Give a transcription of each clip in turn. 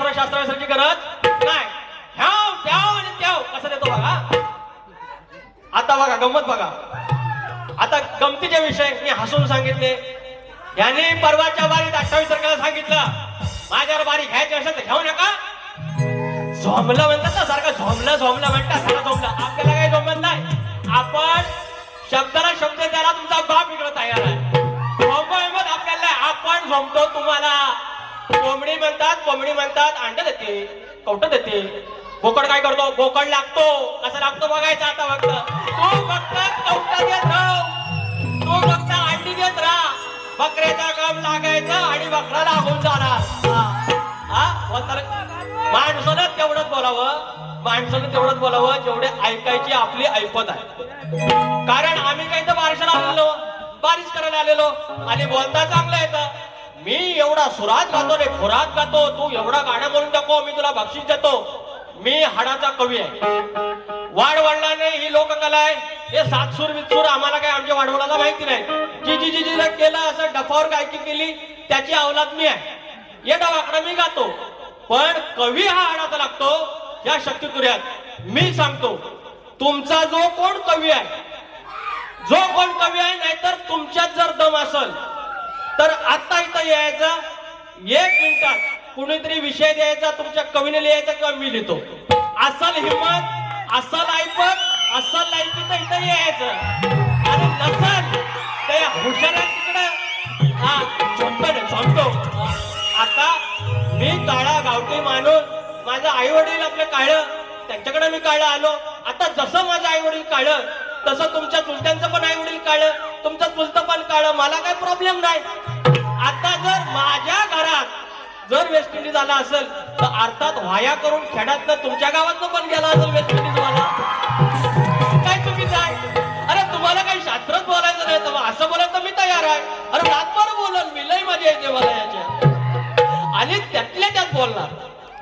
दुसरं शास्त्र गरज नाही. ह्याव त्याव आणि त्याव. कसं देतो बघा? आता बघा गंमत बघा. आता गमतीचे विषय मी हसून सांगितले. याने परवाच्या बारीत अठ्ठावीस तारखेला सांगितलं माझ्यावर बारी घ्यायची असेल तर घेऊ नका. झोमलं म्हणतात ना सारखं झोमलं झोमलं म्हणतात. सारखं झोमलं आपल्याला काही झोमत नाही. आपण शब्दाला शब्द द्यायला तुमचा बाप इकडं तयार आहे. झोमतो मग आपल्याला. आपण झोमतो तुम्हाला. कोंबडी म्हणतात कोंबडी म्हणतात अंड देते कवट देते बोकड काय करतो? बोकड लागतो. कसं लागतो बघायचं आता फक्त. तू फक्त कवट देत राह. तू फक्त अंडी देत राहा. बकऱ्याचा काम लागायचं आणि बकरा लागून जाणार. हा. माणसानं तेवढंच बोलावं. माणसानं तेवढंच बोलावं जेवढे ऐकायची आपली ऐपत आहे. कारण आम्ही काही तर बारिशाला आलेलो? बारिश करायला आलेलो. आणि बोलता चांगलं येतं. मी एवढा सुरात गातो रे खुरात गातो तू एवढा गाणं म्हणून टाको मी तुला बक्षीस देतो. मी हाडाचा कवी आहे. वाढ वडिलांनी ही लोककला आहे. हे सातसूर वितसूर आम्हाला काय आमच्या वाढवडाला माहिती नाही. जी जी जी जी केलं असं डफावर गायकी केली त्याची अवलाद मी आहे. ये डावाकडे मी गातो. पण कवी हा हाडाचा लागतो या शक्तितुर्यात मी सांगतो तुमचा जो कोण कवी आहे जो कोण कवी आहे नाहीतर तुमच्यात जर दम असल तर आता इथं यायचं. एक मिनिटात कुणीतरी विषय द्यायचा तुमच्या कवीने लिहायचा किंवा मी लिहितो. असल हिंमत असल ऐपत असल लायकी तर इथं यायचं. आणि नसल ते हुशारा हा झोपतो झोपतो. आता मी काळा गावठी माणूस. माझं आई वडील आपलं काळं. त्यांच्याकडे मी काळं आलो. आता जसं माझं आई वडील काळं तसं तुमच्या चुलत्यांचं पण आई वडील काळ तुमचं चुलतं पण काळ मला काय प्रॉब्लेम नाही. आता जर माझ्या घरात जर वेस्ट इंडिज आला असेल तर अर्थात वाया करून खेड्यातनं तुमच्या गावातनं पण गेला असेल वेस्ट इंडिज वाला. काय चुकीचं आहे? अरे तुम्हाला काही शास्त्रच बोलायचं नाही तर असं बोलायचं मी तयार आहे. अरे रातभर बोलन मी लय मजा येते मला याच्या. आणि त्यातल्या त्यात बोलणार.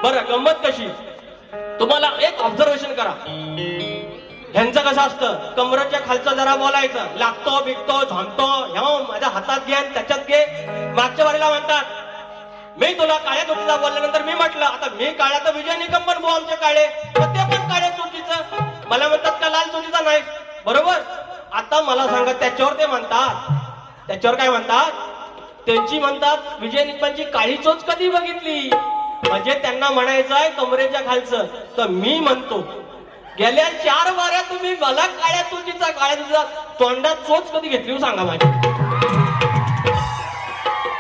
बरं गंमत कशी? तुम्हाला एक ऑब्झर्वेशन करा. ह्यांचं कसं असतं? कमरच्या खालचं जरा बोलायचं. लागतो बिकतो झोंबतो ह्या माझ्या हातात घे आणि त्याच्यात घे. मागच्या वारीला म्हणतात मी तुला काळ्या चुकीचा बोलल्यानंतर मी म्हटलं आता मी काळ्या तर विजय निकम पण भाऊ आमचे काळे. ते पण काळ्या चुकीचं. मला म्हणतात का लाल चुकीचा नाही? बरोबर? आता मला सांगा त्याच्यावर ते म्हणतात. त्याच्यावर काय म्हणतात? त्यांची म्हणतात विजय निकमांची काळी चोच कधी बघितली? म्हणजे त्यांना म्हणायचं आहे कमरेच्या खालचं. तर मी म्हणतो गेल्या चार वाऱ्या तुम्ही मला काळ्या तुझीचा काळ्या तुझा तोंडात चोच कधी घेतली हो सांगा माझी.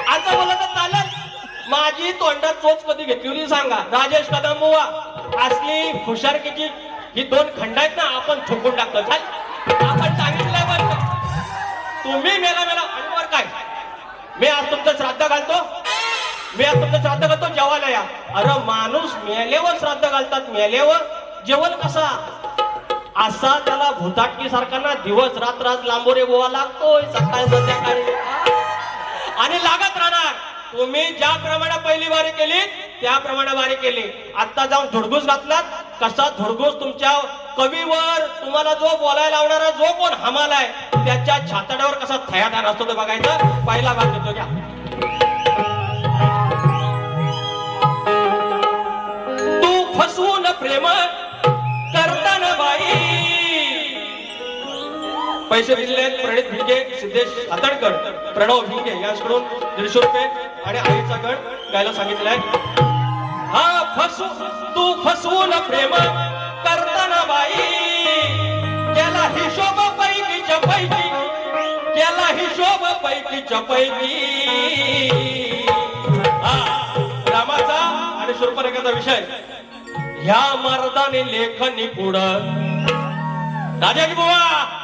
आता मला तर चालत. माझी तोंडात चोच कधी घेतली होती सांगा. राजेश कदम बुवा असली हुशारकीची ही दोन खंड आहेत ना आपण ठोकून टाकतो. आपण सांगितलंय पण तुम्ही मेला मेला आणि काय? मी आज तुमचं श्राद्ध घालतो. मी आज तुमचं श्राद्ध घालतो जेवायला या. अरे माणूस मेल्यावर श्राद्ध घालतात मेल्यावर. जेवण कसा? असा त्याला भूताटकी सारखा ना दिवस रात्र आज लांबोरे बोवा लागतोय सकाळ संध्याकाळी. आणि लागत राहणार. तुम्ही ज्या प्रमाणे पहिली वारी केली त्याप्रमाणे वारी केली. आता जाऊन धुडगूस घातलात. कसा धुडगूस तुमच्या कवीवर तुम्हाला जो बोलायला लावणारा जो कोण हमाल आहे त्याच्या छातड्यावर कसा थयादार असतो ते बघायचं. पहिला भाग घेतो घ्या. पैसे दिले प्रणित भिंगे सिद्धेश हातडकर प्रणव भिंगे यांच्याकडून दीडशे रुपये आणि आईचा गट गायला सांगितलंय हा फसू तू फसवून प्रेम करताना बाई. केला हिशोब पैकी चपैकी केला हिशोब पैकी पैकी. हा रामाचा आणि शूर्परेखाचा विषय. ह्या मर्दाने लेखनी पुढं. राजाजी बुवा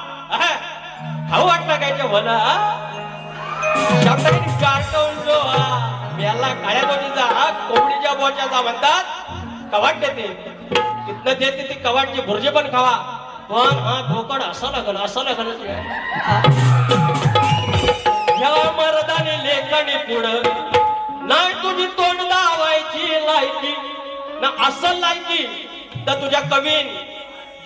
खाऊ वाटला काय म्हणा शब्दाने कार्टून जो हा याला काळ्या बोटीचा हा कोंबडीच्या बोच्याचा म्हणतात कवाट देते. तिथनं देते ती कवाटची भुर्जे पण खावा. पण हा भोकड असं लागल असं लागल ह्या मर्दाने लेखणी पुढं नाही तुझी तोंड लावायची लायकी. ना असं लायकी तर तुझ्या कवीन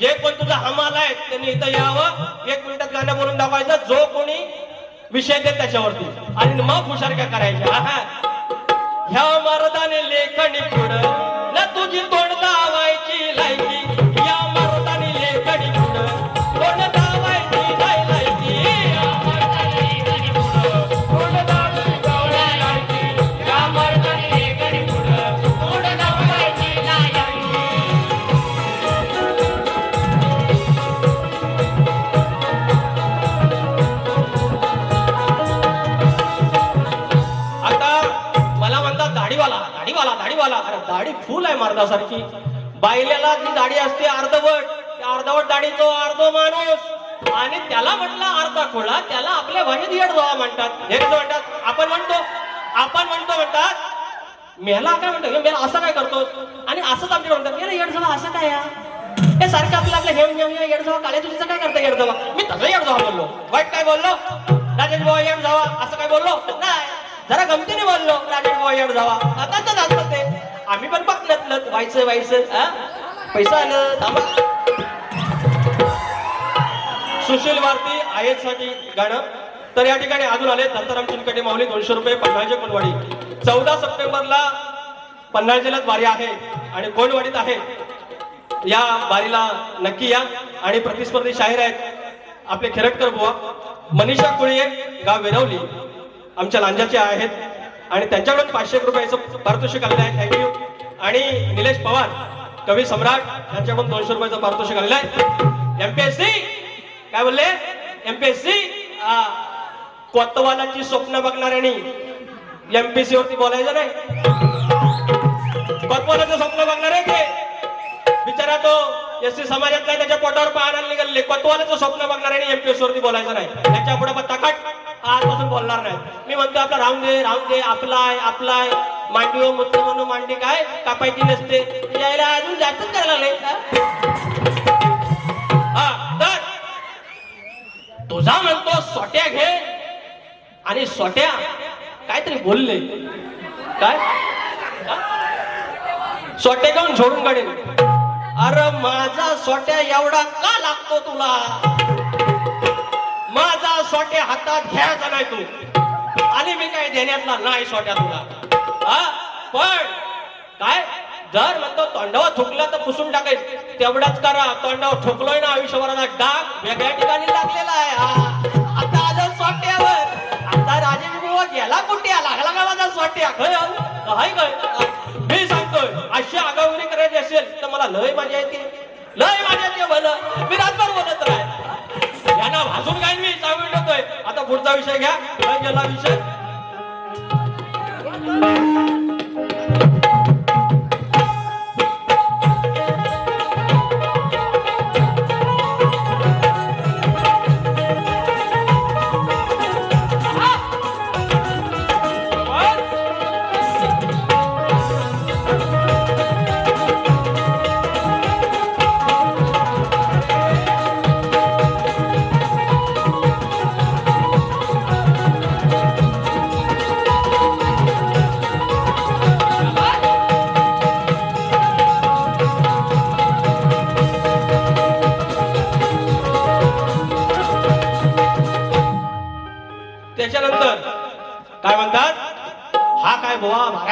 जे कोण तुझा हमाल आहे त्यांनी इथं यावं. एक मिनिटात गाणं बोलून दाखवायचं. जो कोणी विषय देत त्याच्यावरती. आणि मग हुशार काय करायच्या ह्या मर्दाने लेखणी पुढं. अरे फुल बायल्याला ती दाढी असते अर्धवट त्या अर्धवट दाढीचो अर्धो माणूस. आणि त्याला म्हटलं अर्धा खोळा त्याला आपल्या भाषेत येड जावा म्हणतात. हे म्हणतात? आपण म्हणतो आपण म्हणतो म्हणतात मेला काय म्हणतो हे मेला असं काय करतो आणि असंच आमच्या म्हणतात "अरे येड झाला असं काय या हे सारखं आपलं आपलं हेम हेम येड जावा काळे तुझं काय करता येड जावा मी तसं येड जावा बोललो. वाईट काय बोललो? राजेश भाऊ येड जावा असं काय बोललो? नाही. जरा गमतीने बोललो राजेश भाऊ येड जावा आता तर जात ते आम्ही पण पकडलं व्हायचं व्हायचं पैसा आलं थांबा. सुशील भारती आयसाठी गाणं. तर या ठिकाणी अजून आले दत्ताराम चिनकटे माऊली दोनशे रुपये पन्हाळजे कोणवाडी चौदा सप्टेंबरला पन्हाळ जिल्ह्यात वारी आहे आणि कोणवाडीत आहे. या वारीला नक्की या आणि प्रतिस्पर्धी शाहीर आहेत. आपले खेरटकर बुवा मनीषा कुळी गाव वेरवली. आमच्या लांजाचे आहेत. आणि त्यांच्याकडून पाचशे रुपयाचं पारितोषिक आलेलं आहे. थँक्यू आणि निलेश पवार कवी सम्राट यांच्याकडून दोनशे रुपयाचं पारितोषिक आलेलं आहे. एमपीएससी काय बोलले? एमपीएससी कोतवालाची स्वप्न बघणाऱ्यांनी एमपीसी वरती बोलायचं नाही. कोतवालाचं स्वप्न बघणार आहे ते बिचारा तो एस सी समाजातला त्याच्या पोटावर पाहण्याला निघाले कोतवालाचं स्वप्न बघणाऱ्यांनी एमपीएस वरती बोलायचं नाही. त्याच्या पुढे पण तकाट आजपासून बोलणार नाही. मी म्हणतो आपला राहून दे राहून दे आपलाय आपलाय मांडी मुद्दे म्हणून मांडी काय? कापायची नसते. यायला अजून जास्तच करायला लागले. हा? तर. तुझा म्हणतो सोट्या घे. आणि सोट्या काहीतरी बोलले. काय? सोट्या घेऊन झोडून काढेल अरे माझा सोट्या एवढा का लागतो तुला? माझा सोट्या हातात घ्यायचा नाही तू. आणि मी काय देण्यातला नाही सोट्या तुला. हा? पण काय? जर म्हणतो तोंडावर थुकला तर पुसून टाकायच. तेवढाच करा. तोंडावर ठोकलोय ना आयुष्यभराचा डाग वेगळ्या ठिकाणी लागलेला आहे. हा. आता आलं सोट्यावर. आता राजेश बुवा गेला कुठे? लागला का माझा सोट्या? खय काय मी सांगतोय अशी आगाऊ करायची असेल तर मला लय मजा येते. लय मजा येते भलं मी रातभर बोलत राह यांना भाजून काय मी सांगून ठेवतोय आता पुढचा विषय घ्या. काय गेला विषय.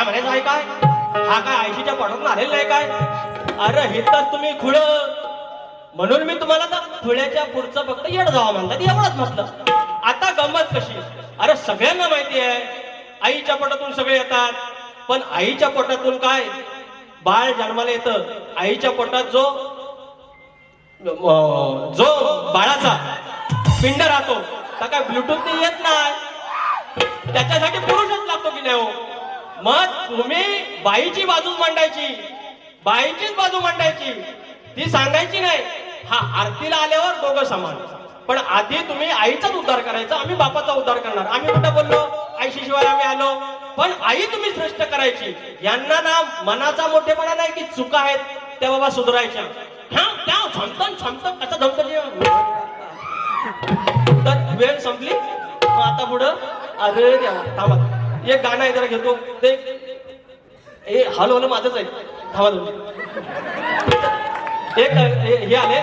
बुवा आहे काय? हा काय आयशीच्या पोटातून आलेला आहे काय? अरे हे तर तुम्ही खुळ. म्हणून मी तुम्हाला तर खुळ्याच्या पुढचं फक्त येड जावा म्हणतात एवढंच म्हटलं. आता गंमत कशी? अरे सगळ्यांना माहिती आहे आईच्या पोटातून सगळे येतात. पण आईच्या पोटातून काय? बाळ जन्माला येतं. आईच्या पोटात जो जो बाळाचा पिंड राहतो तर काय ब्लूटूथ येत नाही? त्याच्यासाठी पुरुषच लागतो की नाही हो? मग तुम्ही बाईची बाजू मांडायची बाईचीच बाजू मांडायची. ती सांगायची नाही. हा आरतीला आल्यावर दोघं समान. पण आधी तुम्ही आईचाच उद्धार करायचा आम्ही बापाचा उद्धार करणार. आम्ही कुठं बोललो आईशी शिवाय आम्ही आलो. पण आई तुम्ही श्रेष्ठ करायची. यांना ना मनाचा मोठेपणा नाही की चुका आहेत त्या बाबा सुधारायच्या. ह्या त्या झमतन झमतन कसं झमतन तर वेळ संपली. मग आता पुढं अरे थांबा. एक गाणं आहे जरा घेतो. ते हे हलवलं माझंच आहे. थांबा दोन एक हे हे आले.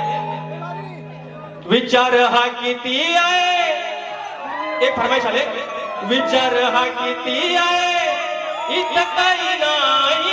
विचार हा किती आहे? एक फरमाईश आले. विचार हा किती आहे? इथं काही नाही.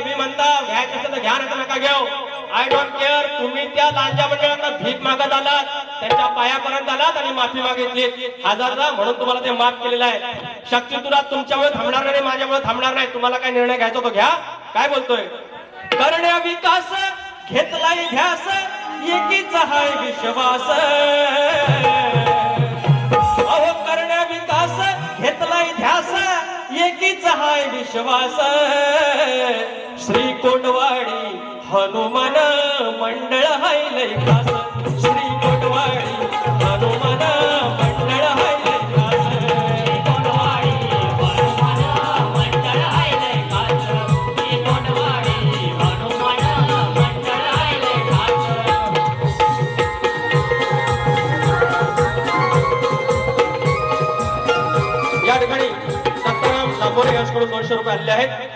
तुम्ही म्हणता घ्यायचं असेल तर घ्या नका नका घेऊ. आय डोंट केअर तुम्ही त्या लांजा मंडळांना भीक मागत आलात त्यांच्या पायापर्यंत आलात आणि माफी मागितली. हजारदा म्हणून तुम्हाला ते माफ केलेलं आहे. शक्ती तुला तुमच्यामुळे थांबणार नाही माझ्यामुळे थांबणार नाही. तुम्हाला काय निर्णय घ्यायचा तो घ्या. काय बोलतोय? करण्या विकास घेतलाय घ्यास. एकीच हाय विश्वास. अहो करण्या विकास घेतलाय ध्यास. एकीच हाय विश्वास. श्री कोटवाडी हनुमान मंडळ हायलय खास. श्री कोटवाडी हनुमान मंडळ कोटवाडी हनुमान मंडळ खास. कोटवाडी हनुमान मंडळ खास. या ठिकाणी सत्ताराम दांभोरे यांच्याकडून दोनशे रुपये आलेले आहेत.